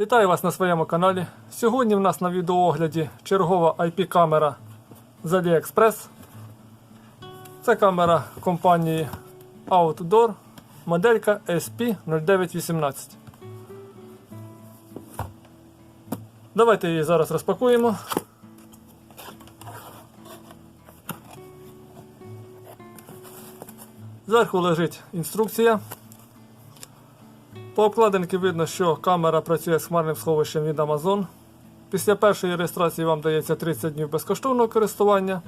Вітаю вас на своєму каналі. Сьогодні в нас на відеоогляді чергова IP-камера з AliExpress. Це камера компанії Outdoor, моделька SP0918. Давайте її зараз розпакуємо. Зверху лежить інструкція. По обкладинці видно, що камера працює з хмарним сховищем від Amazon. Після першої реєстрації вам дається 30 днів безкоштовного користування.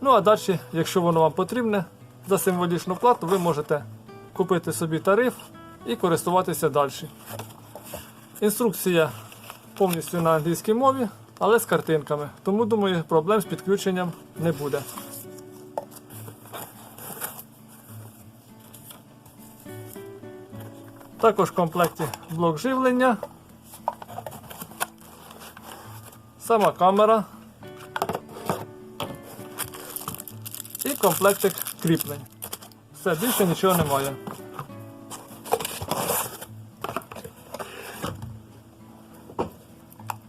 Ну а далі, якщо воно вам потрібне, за символічну плату ви можете купити собі тариф і користуватися далі. Інструкція повністю на англійській мові, але з картинками. Тому думаю, проблем з підключенням не буде. Також в комплекті блок живлення, сама камера і комплектик кріплень. Все, більше нічого немає.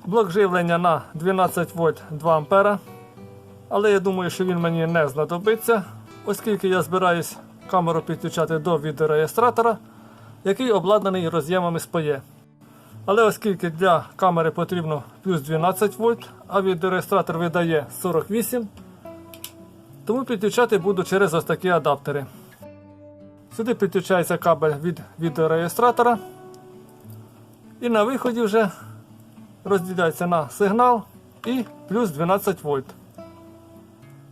Блок живлення на 12 вольт 2 ампера. Але я думаю, що він мені не знадобиться, оскільки я збираюсь камеру підключати до відеореєстратора який обладнаний роз'ємами SPE. Але оскільки для камери потрібно плюс 12 вольт, а відеореєстратор видає 48, тому підключати буду через ось такі адаптери. Сюди підключається кабель від відеореєстратора. І на виході вже розділяється на сигнал і плюс 12 вольт,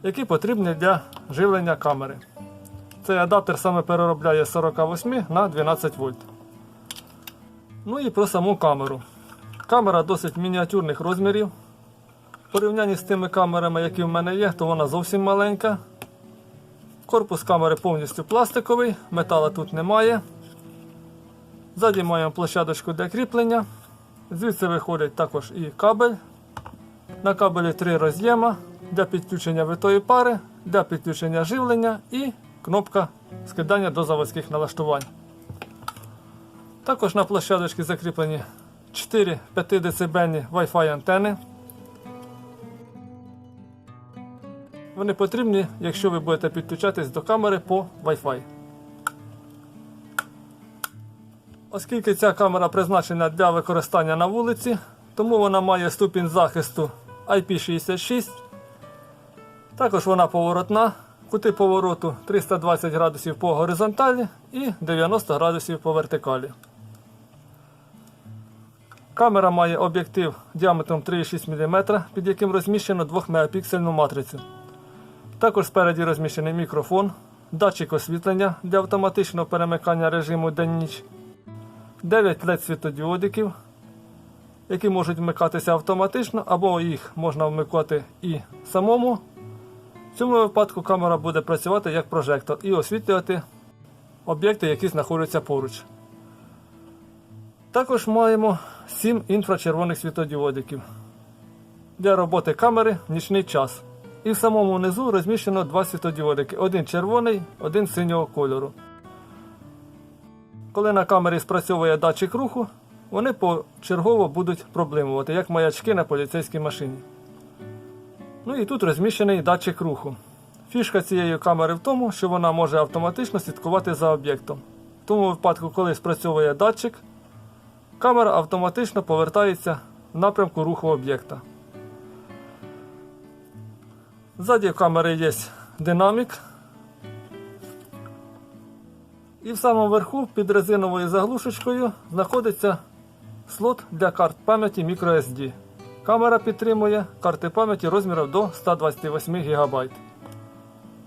які потрібні для живлення камери. Цей адаптер саме переробляє 48 на 12 вольт. Ну і про саму камеру. Камера досить мініатюрних розмірів. В порівнянні з тими камерами, які в мене є, то вона зовсім маленька. Корпус камери повністю пластиковий, метала тут немає. Ззаді маємо площадочку для кріплення. Звідси виходить також і кабель. На кабелі три роз'єма для підключення витої пари, для підключення живлення і кнопка скидання до заводських налаштувань. Також на площадочці закріплені 4 5 дБ Wi-Fi антени. Вони потрібні, якщо ви будете підключатись до камери по Wi-Fi. Оскільки ця камера призначена для використання на вулиці, тому вона має ступінь захисту IP66. Також вона поворотна. Кути повороту 320 градусів по горизонталі і 90 градусів по вертикалі. Камера має об'єктив діаметром 3,6 мм, під яким розміщено 2 мегапіксельну матрицю. Також спереді розміщений мікрофон, датчик освітлення для автоматичного перемикання режиму день-ніч, 9 LED світодіодиків, які можуть вмикатися автоматично або їх можна вмикати і самому. В цьому випадку камера буде працювати як прожектор і освітлювати об'єкти, які знаходяться поруч. Також маємо 7 інфрачервоних світодіодиків для роботи камери в нічний час. І в самому низу розміщено два світодіодики: один червоний, один синього кольору. Коли на камері спрацьовує датчик руху, вони почергово будуть проблимувати, як маячки на поліцейській машині. Ну і тут розміщений датчик руху. Фішка цієї камери в тому, що вона може автоматично слідкувати за об'єктом. В тому випадку, коли спрацьовує датчик, камера автоматично повертається в напрямку руху об'єкта. Ззаді камери є динамік. І в самому верху під резиновою заглушечкою знаходиться слот для карт пам'яті microSD. Камера підтримує карти пам'яті розміром до 128 ГБ.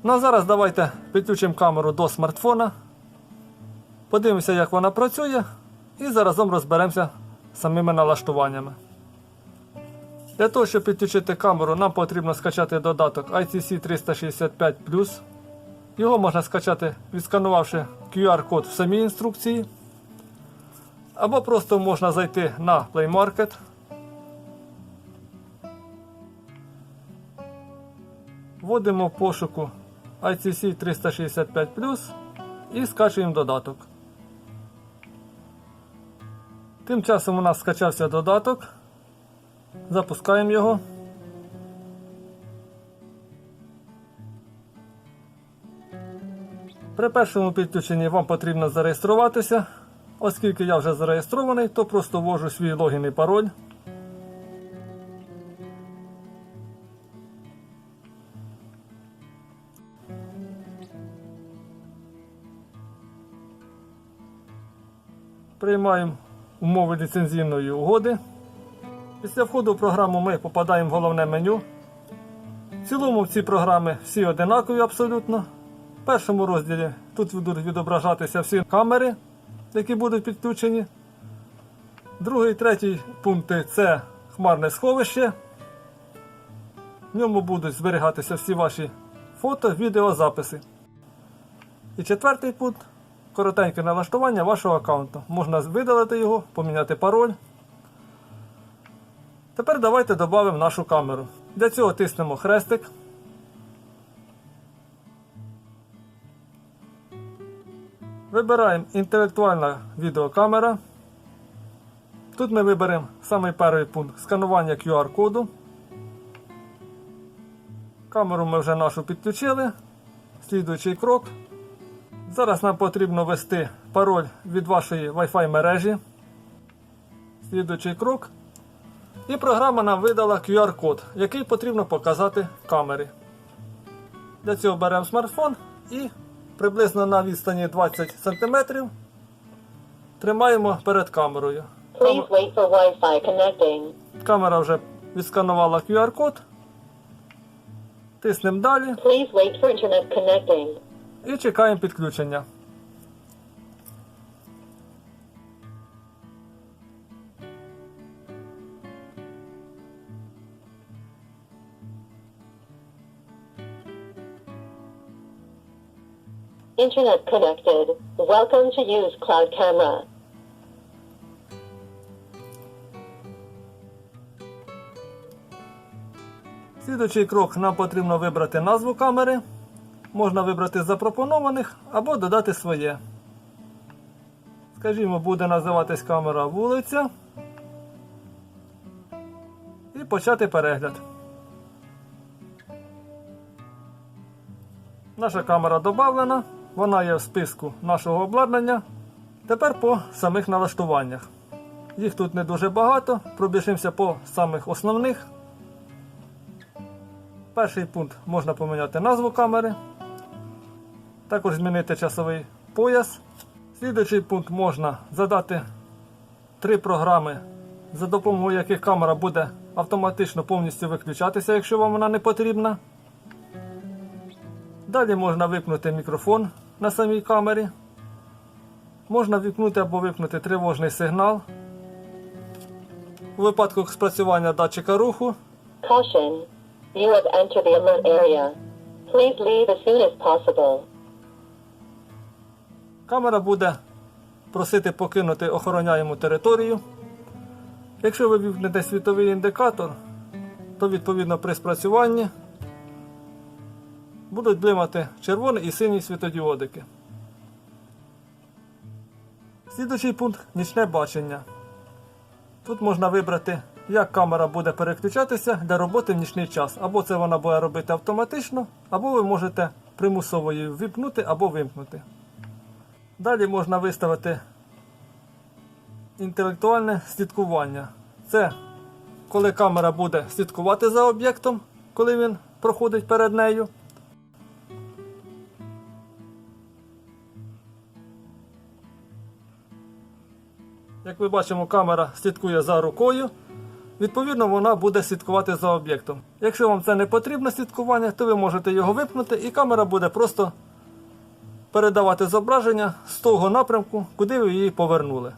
Ну а зараз давайте підключимо камеру до смартфона. Подивимося, як вона працює, і заразом розберемося з самими налаштуваннями. Для того, щоб підключити камеру, нам потрібно скачати додаток ITC 365. Його можна скачати, відсканувавши QR-код в самій інструкції. Або просто можна зайти на Play Market. Вводимо в пошуку ITC 365 і скачуємо додаток. Тим часом у нас скачався додаток. Запускаємо його. При першому підключенні вам потрібно зареєструватися. Оскільки я вже зареєстрований, то просто ввожу свій логін і пароль. Приймаємо умови ліцензійної угоди. Після входу в програму ми попадаємо в головне меню. В цілому ці програми всі одинакові абсолютно. В першому розділі тут будуть відображатися всі камери, які будуть підключені. Другий, третій пункти це хмарне сховище. В ньому будуть зберігатися всі ваші фото, відео, записи. І четвертий пункт коротеньке налаштування вашого аккаунту. Можна видалити його, поміняти пароль. Тепер давайте додамо нашу камеру. Для цього тиснемо хрестик. Вибираємо інтелектуальна відеокамера. Тут ми виберемо самий перший пункт сканування QR-коду. Камеру ми вже нашу підключили. Слідуючий крок. Зараз нам потрібно ввести пароль від вашої Wi-Fi мережі. Слідуючий крок. І програма нам видала QR-код, який потрібно показати камері. Для цього беремо смартфон і приблизно на відстані 20 см тримаємо перед камерою. Камера вже відсканувала QR-код. Тиснемо далі Please wait for internet connecting. І чекаємо підключення. Internet connected. Welcome to use cloud camera. Слідуючий крок нам потрібно вибрати назву камери. Можна вибрати з запропонованих або додати своє. Скажімо, буде називатись камера вулиця. І почати перегляд. Наша камера додана, вона є в списку нашого обладнання. Тепер по самих налаштуваннях. Їх тут не дуже багато, пробіжимося по самих основних. Перший пункт можна поміняти назву камери, також змінити часовий пояс. Слідуючий пункт можна задати три програми, за допомогою яких камера буде автоматично повністю виключатися, якщо вам вона не потрібна. Далі можна вимкнути мікрофон на самій камері. Можна вікнути або вимкнути тривожний сигнал. У випадку спрацювання датчика руху. You have entered the alert area. Please leave as soon as possible. Камера буде просити покинути охороняємо територію. Якщо ви вімкнете світовий індикатор, то відповідно при спрацюванні будуть блимати червоний і синій світодіодики. Слідуючий пункт нічне бачення. Тут можна вибрати, як камера буде переключатися для роботи в нічний час. Або це вона буде робити автоматично, або ви можете примусово її ввімкнути або вимкнути. Далі можна виставити інтелектуальне слідкування. Це коли камера буде слідкувати за об'єктом, коли він проходить перед нею. Як ми бачимо, камера слідкує за рукою. Відповідно, вона буде слідкувати за об'єктом. Якщо вам це не потрібно слідкування, то ви можете його випнути і камера буде просто передавати зображення з того напрямку, куди ви її повернули.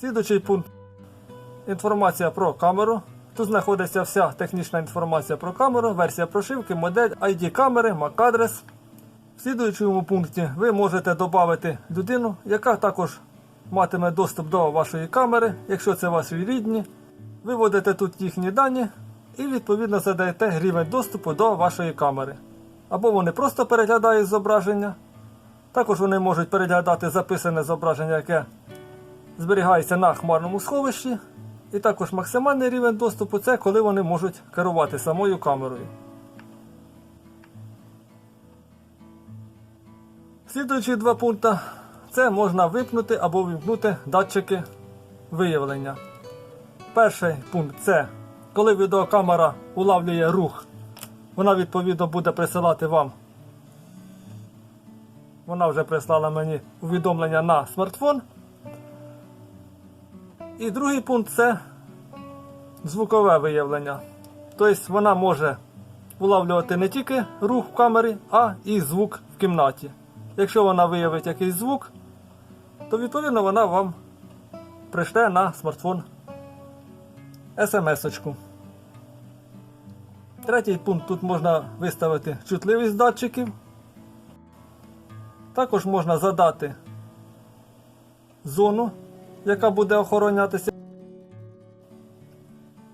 Слідуючий пункт інформація про камеру. Тут знаходиться вся технічна інформація про камеру, версія прошивки, модель, ID камери, MAC-адрес. В слідуючому пункті ви можете додати людину, яка також матиме доступ до вашої камери, якщо це ваші рідні. Виводите тут їхні дані і відповідно задаєте рівень доступу до вашої камери. Або вони просто переглядають зображення, також вони можуть переглядати записане зображення, яке зберігається на хмарному сховищі. І також максимальний рівень доступу це коли вони можуть керувати самою камерою. Слідуючі два пункти це можна вимкнути або вимкнути датчики виявлення. Перший пункт це коли відеокамера улавлює рух, вона відповідно буде присилати вам. Вона вже прислала мені увідомлення на смартфон. І другий пункт це звукове виявлення. Тобто вона може улавлювати не тільки рух в камері, а і звук в кімнаті. Якщо вона виявить якийсь звук, то відповідно вона вам прийшле на смартфон смс-очку. Третій пункт тут можна виставити чутливість датчиків. Також можна задати зону, яка буде охоронятися.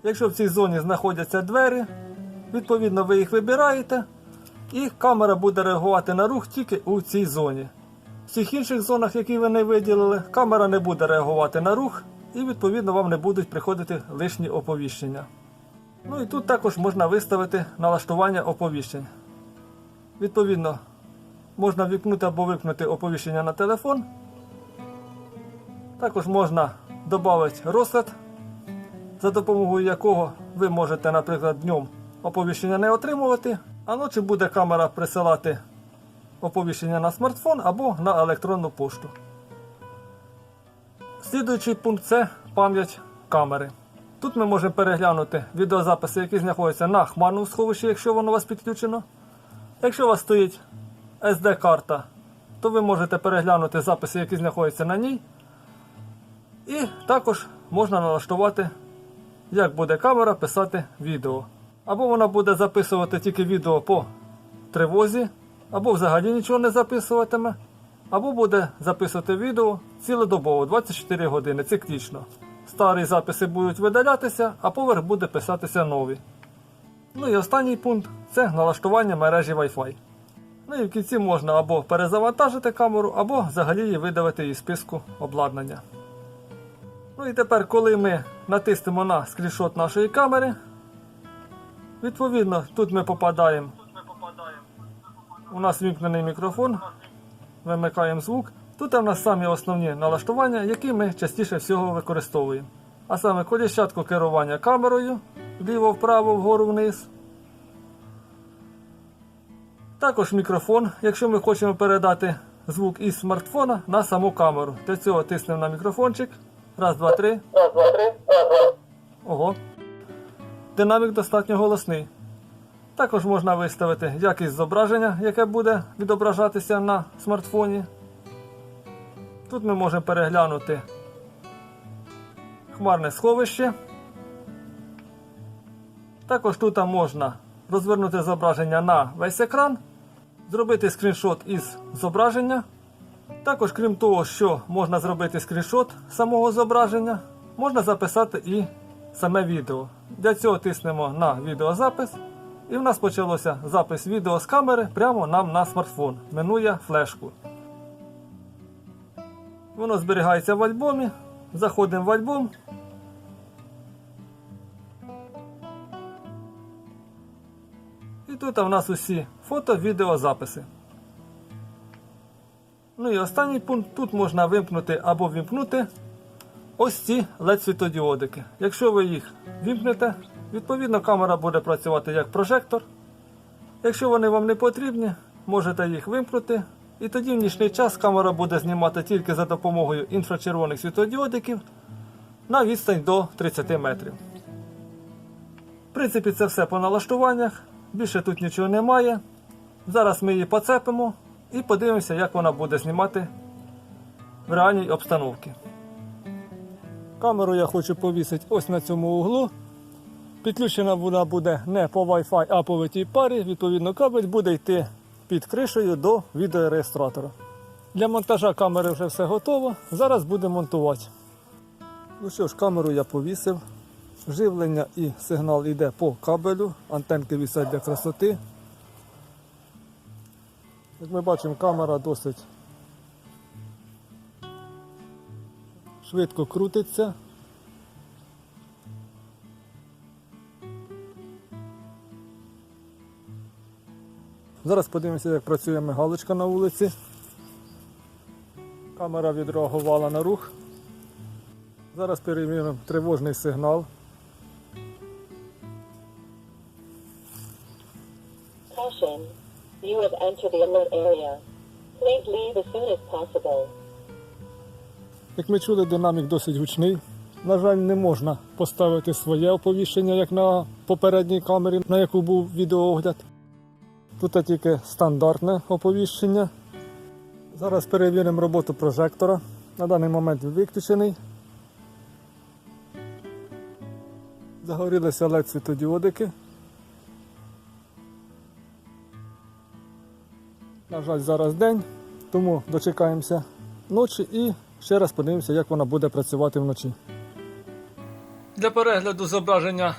Якщо в цій зоні знаходяться двері, відповідно ви їх вибираєте, і камера буде реагувати на рух тільки у цій зоні. В всіх інших зонах, які ви не виділили, камера не буде реагувати на рух, і відповідно вам не будуть приходити лишні оповіщення. Ну і тут також можна виставити налаштування оповіщень. Відповідно, можна вікнути або вимкнути оповіщення на телефон. Також можна додати розклад, за допомогою якого ви можете, наприклад, днем оповіщення не отримувати, а ночі буде камера присилати оповіщення на смартфон або на електронну пошту. Слідуючий пункт це пам'ять камери. Тут ми можемо переглянути відеозаписи, які знаходяться на хмарному сховищі, якщо воно у вас підключено. Якщо у вас стоїть SD-карта, то ви можете переглянути записи, які знаходяться на ній. І також можна налаштувати, як буде камера писати відео. Або вона буде записувати тільки відео по тривозі, або взагалі нічого не записуватиме, або буде записувати відео цілодобово 24 години циклічно. Старі записи будуть видалятися, а поверх буде писатися нові. Ну і останній пункт це налаштування мережі Wi-Fi. Ну і в кінці можна або перезавантажити камеру, або взагалі її видавити із списку обладнання. Ну і тепер, коли ми натиснемо на скріншот нашої камери, відповідно, тут ми попадаємо. У нас вімкнений мікрофон, вимикаємо звук. Тут у нас самі основні налаштування, які ми частіше всього використовуємо. А саме коліщатку керування камерою вліво-вправо, вгору-вниз. Також мікрофон, якщо ми хочемо передати звук із смартфона на саму камеру. Для цього тиснемо на мікрофончик. Раз, два, три. Раз, два, три. Ага. Ого. Динамік достатньо голосний. Також можна виставити якість зображення, яке буде відображатися на смартфоні. Тут ми можемо переглянути хмарне сховище. Також тут можна розвернути зображення на весь екран, зробити скріншот із зображення. Також, крім того, що можна зробити скріншот самого зображення, можна записати і саме відео. Для цього тиснемо на відеозапис. І в нас почалося запис відео з камери прямо нам на смартфон. Минує флешку. Воно зберігається в альбомі. Заходимо в альбом. Тут у нас усі фото, відеозаписи. Ну і останній пункт. Тут можна вимкнути або вімкнути ось ці LED світодіодики. Якщо ви їх вімкнете, відповідно камера буде працювати як прожектор. Якщо вони вам не потрібні, можете їх вимкнути. І тоді в нічний час камера буде знімати тільки за допомогою інфрачервоних світодіодиків на відстань до 30 метрів. В принципі, це все по налаштуваннях. Більше тут нічого немає. Зараз ми її поцепимо і подивимося, як вона буде знімати в реальній обстановці. Камеру я хочу повісити ось на цьому углу. Підключена вона буде не по Wi-Fi, а по витій парі. Відповідно, кабель буде йти під кришею до відеореєстратора. Для монтажа камери вже все готово. Зараз будемо монтувати. Ну що ж, камеру я повісив. Живлення і сигнал йде по кабелю. Антенки вісять для красоти. Як ми бачимо, камера досить швидко крутиться. Зараз подивимося, як працює мигалочка на вулиці. Камера відреагувала на рух. Зараз перевіримо тривожний сигнал. Caution. You have entered the alert area. Please leave as soon as possible. Як ми чули, динамік досить гучний. На жаль, не можна поставити своє оповіщення, як на попередній камері, на яку був відеоогляд. Тут тільки стандартне оповіщення. Зараз перевіримо роботу прожектора. На даний момент виключений. Загорілися LED світодіодики. На жаль, зараз день, тому дочекаємося ночі і ще раз подивимося, як вона буде працювати вночі. Для перегляду зображення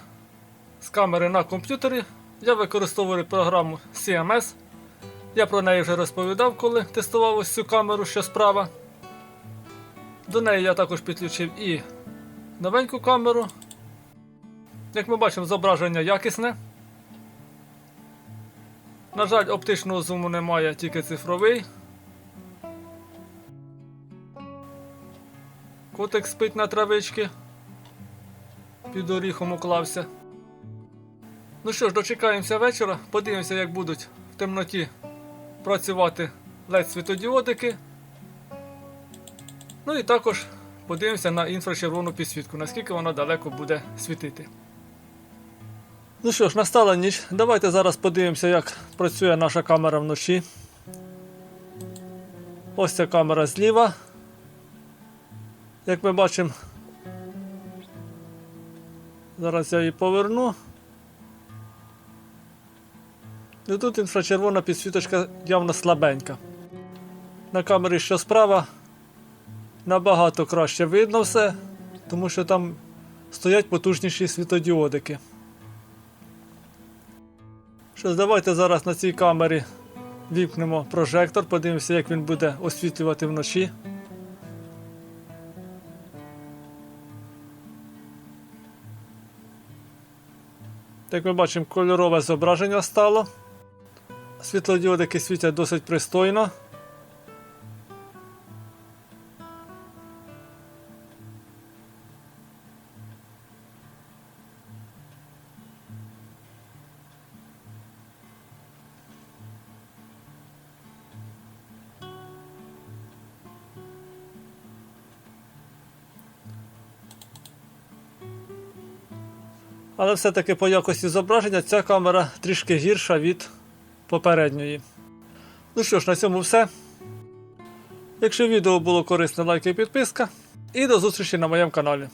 з камери на комп'ютері я використовую програму CMS. Я про неї вже розповідав, коли тестував ось цю камеру, що справа. До неї я також підключив і новеньку камеру. Як ми бачимо, зображення якісне. На жаль, оптичного зуму немає, тільки цифровий. Котик спить на травичці. Під оріхом уклався. Ну що ж, дочекаємося вечора, подивимося, як будуть в темноті працювати led світодіодики. Ну і також подивимося на інфрачервону підсвітку, наскільки вона далеко буде світити. Ну що ж, настала ніч. Давайте зараз подивимося, як працює наша камера вночі. Ось ця камера зліва. Як ми бачимо, зараз я її поверну. І тут інфрачервона підсвіточка явно слабенька. На камері, що справа, набагато краще видно все, тому що там стоять потужніші світодіодики. Що ж, давайте зараз на цій камері вімкнемо прожектор, подивимося, як він буде освітлювати вночі. Як ми бачимо, кольорове зображення стало. Світлодіодики світять досить пристойно. Але все-таки по якості зображення ця камера трішки гірша від попередньої. Ну що ж, на цьому все. Якщо відео було корисне, лайк і підписка. І до зустрічі на моєму каналі.